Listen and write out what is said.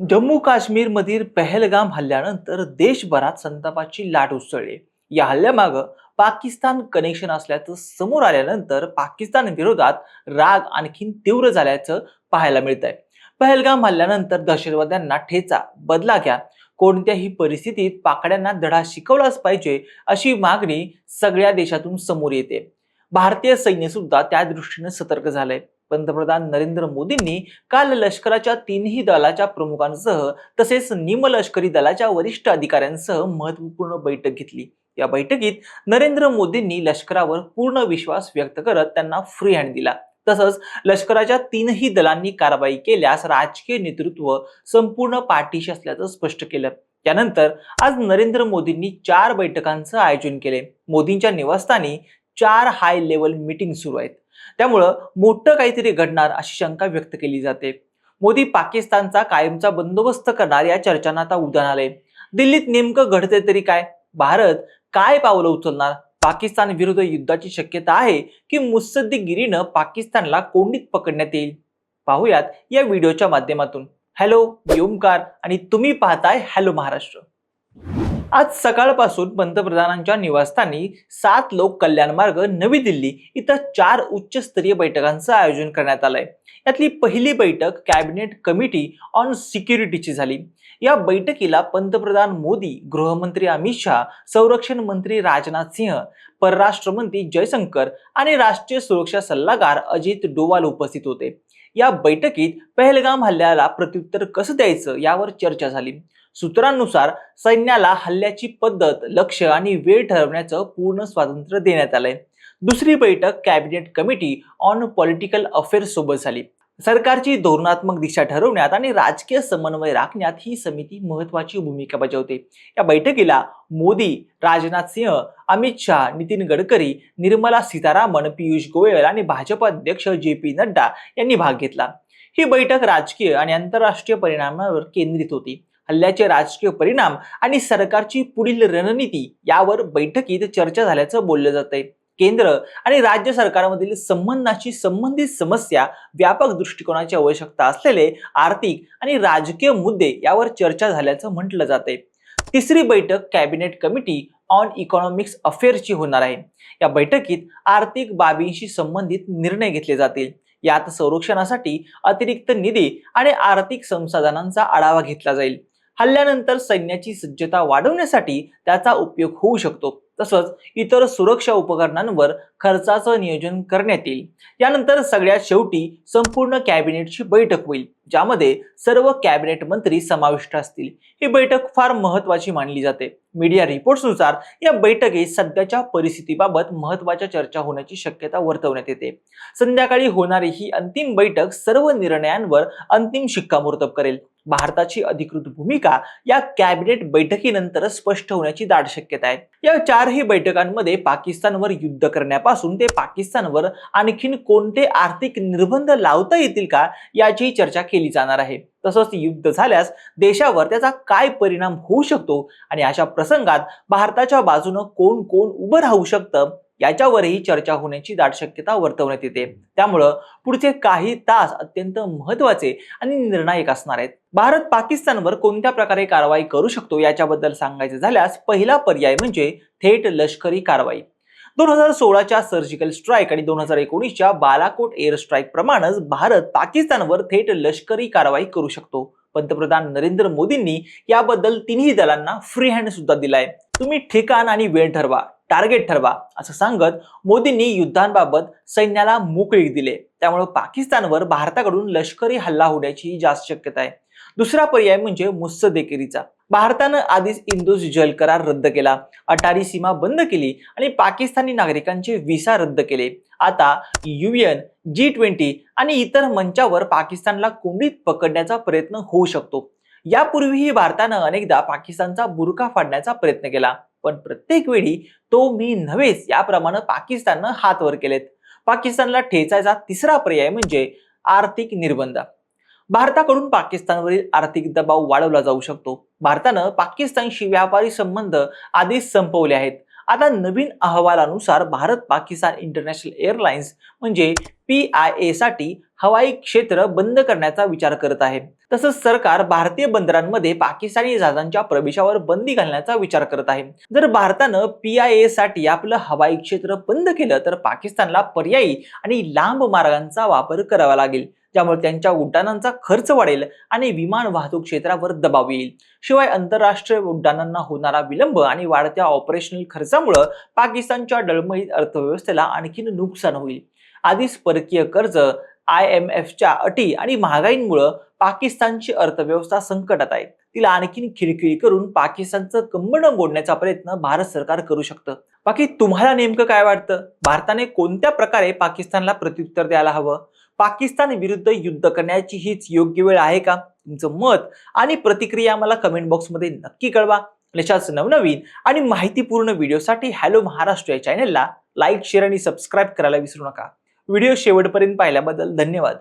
जम्मू काश्मीरमधील पहलगाम हल्ल्यानंतर देशभरात संतापाची लाट उसळली. या हल्ल्यामागं पाकिस्तान कनेक्शन असल्याचं समोर आल्यानंतर पाकिस्तान विरोधात राग आणखीन तीव्र झाल्याचं पाहायला मिळत आहे पहलगाम हल्ल्यानंतर दहशतवाद्यांना ठेचा बदला घ्या. कोणत्याही परिस्थितीत पाकड्यांना धडा शिकवलाच पाहिजे अशी मागणी सगळ्या देशातून समोर येते. भारतीय सैन्य सुद्धा त्या दृष्टीने सतर्क झालंय. पंतप्रधान नरेंद्र मोदींनी काल लष्कराच्या तीनही दलाच्या प्रमुखांसह तसेच निमलष्करी दलाच्या वरिष्ठ अधिकाऱ्यांसह महत्त्वपूर्ण बैठक घेतली. या बैठकीत नरेंद्र मोदींनी लष्करावर पूर्ण विश्वास व्यक्त करत त्यांना फ्री हँड दिला. तसंच लष्कराच्या तीनही दलांनी कारवाई केल्यास राजकीय नेतृत्व संपूर्ण पाठीशी असल्याचं स्पष्ट केलं. त्यानंतर आज नरेंद्र मोदींनी चार बैठकांचं आयोजन केले. मोदींच्या निवासस्थानी चार हाय लेवल मीटिंग सुरू आहेत. त्यामुळं मोठं काहीतरी घडणार अशी शंका व्यक्त केली जाते. मोदी पाकिस्तानचा कायमचा बंदोबस्त करणार या चर्चांना आता उदाहरण आले. दिल्लीत नेमकं घडते तरी काय? भारत काय पावलं उचलणार? पाकिस्तान विरुद्ध युद्धाची शक्यता आहे की मुत्सद्दीगिरीनं पाकिस्तानला कोंडीत पकडण्यात येईल? पाहूयात या व्हिडिओच्या माध्यमातून. हॅलो मी ओमकार आणि तुम्ही पाहताय हॅलो महाराष्ट्र. आज सकाळपासून पंतप्रधानांच्या निवासस्थानी सात लोक कल्याण मार्ग नवी दिल्ली इथं चार उच्चस्तरीय बैठकांचं आयोजन करण्यात आलंय. यातली पहिली बैठक कॅबिनेट कमिटी ऑन सिक्युरिटीची झाली. या बैठकीला पंतप्रधान मोदी गृहमंत्री अमित शहा संरक्षण मंत्री राजनाथ सिंह परराष्ट्र मंत्री जयशंकर आणि राष्ट्रीय सुरक्षा सल्लागार अजित डोवाल उपस्थित होते. या बैठकीत पहलगाम हल्ल्याला प्रत्युत्तर कसं द्यायचं यावर चर्चा झाली. सूत्रांनुसार सैन्याला हल्ल्याची पद्धत लक्ष आणि वेळ ठरवण्याचं पूर्ण स्वातंत्र्य देण्यात आलंय. दुसरी बैठक cabinet committee on political affairs सोबत झाली. सरकारची धोरणात्मक दिशा ठरवण्यात आणि राजकीय समन्वय राखण्यात ही समिती महत्वाची भूमिका बजावते. या बैठकीला मोदी राजनाथ सिंह अमित शहा नितीन गडकरी निर्मला सीतारामन पियुष गोयल आणि भाजप अध्यक्ष जे पी नड्डा यांनी भाग घेतला. ही बैठक राजकीय आणि आंतरराष्ट्रीय परिणामावर केंद्रित होती. हल्ल्याचे राजकीय परिणाम आणि सरकारची पुढील रणनीती यावर बैठकीत चर्चा झाल्याचं बोललं जात आहे केंद्र आणि राज्य सरकारमधील संबंधाशी संबंधित समस्या व्यापक दृष्टिकोनाची आवश्यकता असलेले आर्थिक आणि राजकीय मुद्दे यावर चर्चा झाल्याचं म्हटलं जाते तिसरी बैठक कॅबिनेट कमिटी ऑन इकॉनॉमिक्स अफेअर्सची होणार आहे. या बैठकीत आर्थिक बाबींशी संबंधित निर्णय घेतले जातील. यात संरक्षणासाठी अतिरिक्त निधी आणि आर्थिक संसाधनांचा आढावा घेतला जाईल. हल्ल्यानंतर सैन्याची सज्जता वाढवण्यासाठी त्याचा उपयोग होऊ शकतो. तसंच इतर सुरक्षा उपकरणांवर खर्चाचं नियोजन करण्यात येईल. यानंतर सगळ्यात शेवटी संपूर्ण कॅबिनेटची बैठक होईल. ज्यामध्ये सर्व कॅबिनेट मंत्री समाविष्ट असतील. ही बैठक फार महत्वाची मानली जाते. मीडिया रिपोर्ट्सनुसार या बैठकीत सध्याच्या परिस्थितीबाबत महत्त्वाच्या चर्चा होण्याची शक्यता वर्तवण्यात येते. संध्याकाळी होणारी ही अंतिम बैठक सर्व निर्णयांवर अंतिम शिक्कामोर्तब करेल. भारताची अधिकृत भूमिका या कॅबिनेट बैठकीनंतर स्पष्ट होण्याची दाट शक्यता आहे. या चारही बैठकांमध्ये पाकिस्तानवर युद्ध करण्यापासून ते पाकिस्तानवर आणखीन कोणते आर्थिक निर्बंध लावता येतील का याची चर्चा केली जाणार आहे. तसंच युद्ध झाल्यास देशावर त्याचा काय परिणाम होऊ शकतो आणि अशा प्रसंगात भारताच्या बाजूनं कोण कोण उभं राहू शकतं याच्यावरही चर्चा होण्याची दाट शक्यता वर्तवण्यात येते. त्यामुळं पुढचे काही तास अत्यंत महत्त्वाचे आणि निर्णायक असणार आहेत. भारत पाकिस्तानवर कोणत्या प्रकारे कारवाई करू शकतो याच्याबद्दल सांगायचे झाल्यास पहिला पर्याय म्हणजे थेट लष्करी कारवाई. दोन हजार सोळाच्या सर्जिकल स्ट्राईक आणि दोन हजार एकोणीसच्या बालाकोट एअर स्ट्राईक प्रमाणेच भारत पाकिस्तानवर थेट लष्करी कारवाई करू शकतो. पंतप्रधान नरेंद्र मोदींनी याबद्दल तिन्ही दलांना फ्री हँड सुद्धा दिलाय. तुम्ही ठिकाण आणि वेळ ठरवा टार्गेट ठरवा असं सांगत मोदींनी युद्धांबाबत सैन्याला मोकळीक दिले. त्यामुळे पाकिस्तानवर भारताकडून लष्करी हल्ला होण्याची जास्त शक्यता आहे. दुसरा पर्याय म्हणजे मुत्सद्देगिरीचा भारतानं आधीच इंदोज जल करार रद्द केला. अटारी सीमा बंद केली आणि पाकिस्तानी नागरिकांचे व्हिसा रद्द केले. आता युएन जी ट्वेंटी आणि इतर मंचावर पाकिस्तानला कोंडीत पकडण्याचा प्रयत्न होऊ शकतो. यापूर्वीही भारतानं अनेकदा पाकिस्तानचा बुरखा फाडण्याचा प्रयत्न केला. पण प्रत्येक वेळी तो मी नव्हेच याप्रमाणे पाकिस्ताननं हात वर केलेत. पाकिस्तानला ठेचायचा तिसरा पर्याय म्हणजे आर्थिक निर्बंध. भारताकडून पाकिस्तानवरील आर्थिक दबाव वाढवला जाऊ शकतो. भारतानं पाकिस्तानशी व्यापारी संबंध आधीच संपवले आहेत. आता नवीन अहवालानुसार भारत पाकिस्तान इंटरनॅशनल एअरलाइन्स म्हणजे पी आय ए साठी हवाई क्षेत्र बंद करण्याचा विचार करत आहे. तसंच सरकार भारतीय बंदरांमध्ये पाकिस्तानी जहाजांच्या प्रवेशावर बंदी घालण्याचा विचार करत आहे. जर भारतानं पी आय ए साठी आपलं हवाई क्षेत्र बंद केलं तर पाकिस्तानला पर्यायी आणि लांब मार्गांचा वापर करावा लागेल. त्यामुळे त्यांच्या उड्डाणांचा खर्च वाढेल आणि विमान वाहतूक क्षेत्रावर दबाव येईल. शिवाय आंतरराष्ट्रीय उड्डाणांना होणारा विलंब आणि वाढत्या ऑपरेशनल खर्चामुळे पाकिस्तानच्या डळमळीत अर्थव्यवस्थेला आणखीन नुकसान होईल. आधीच परकीय कर्ज आय एम एफच्या अटी आणि महागाईंमुळे पाकिस्तानची अर्थव्यवस्था संकटात आहे. तिला आणखीन खिळखिळी करून पाकिस्तानचं कंबण मोडण्याचा प्रयत्न भारत सरकार करू शकतं. बाकी तुम्हाला नेमकं काय वाटतं? भारताने कोणत्या प्रकारे पाकिस्तानला प्रत्युत्तर द्यायला हवं? पाकिस्तान विरुद्ध युद्ध करण्याची हीच योग्य वेळ आहे का? तुमचं मत आणि प्रतिक्रिया मला कमेंट बॉक्समध्ये नक्की कळवा. अशाच नवनवीन आणि माहितीपूर्ण व्हिडिओसाठी हॅलो महाराष्ट्र या चॅनलला लाईक शेअर आणि सबस्क्राईब करायला विसरू नका. व्हिडिओ शेवटपर्यंत पाहिल्याबद्दल धन्यवाद.